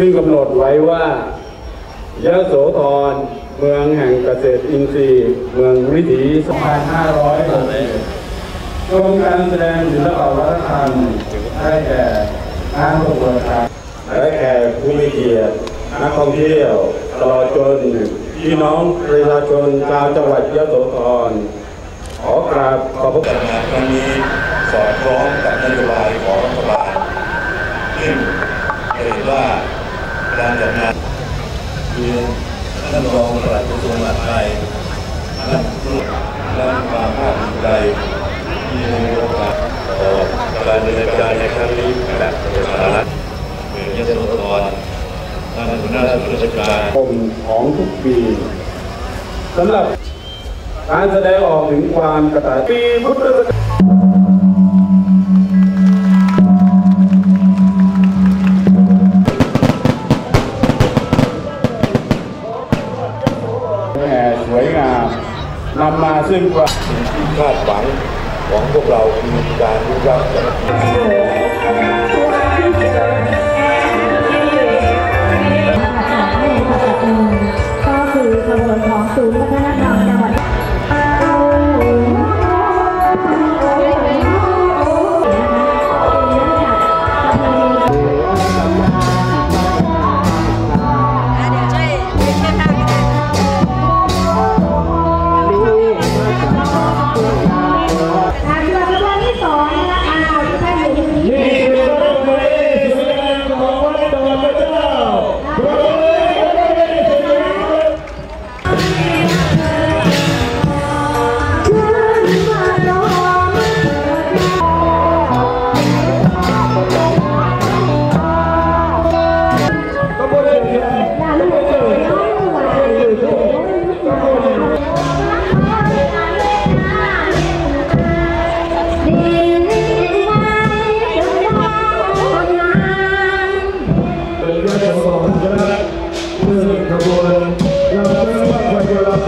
ซึ่งกำหนดไว้ว่ายะโสธรเมืองแห่งเกษตรอินทรีย์ เมืองวิถี2560กรมการแสดงศิลปวัฒนธรรมได้แก่งานประกวดครับและแขกผู้มีเกียรตินักท่องเที่ยวตลอดจนพี่น้องประชาชนชาวจังหวัดยะโสธรขอกราบขอบพระคุณงานครั้งนี้สอดคล้องกับนโยบายของรัฐบาลซึ่งเห็นว่าการจัดงานเรียน ท่านรองปลัดกระทรวงมหาดไทยท่านผู้และความภาคภูมิใจที่ได้มีโอกาสต่อการดำเนินการในครั้งนี้แบบสาระเมืองยะโสธรท่านหัวหน้าส่วนราชการคมของทุกปีสำหรับการแสดงออกถึงความกระตัญญูปีพุทธศักราช แห่สวยงามนำมาซึ่งความที่คาดหวังของพวกเราคือการรู้จักสามัคคีก็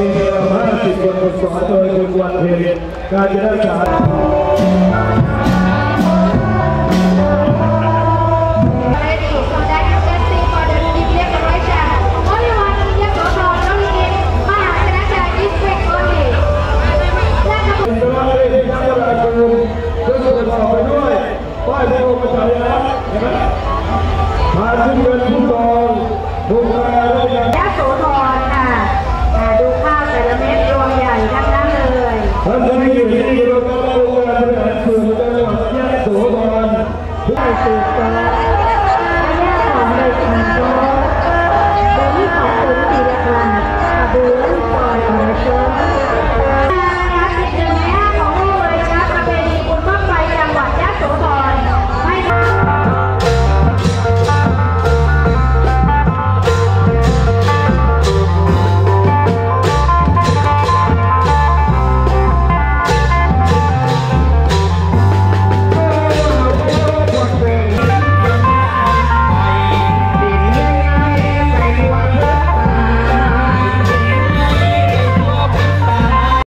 เราปีนี้เราห้าสิบคนสอนโดยคุณวันเพ็ญการจะได้สาร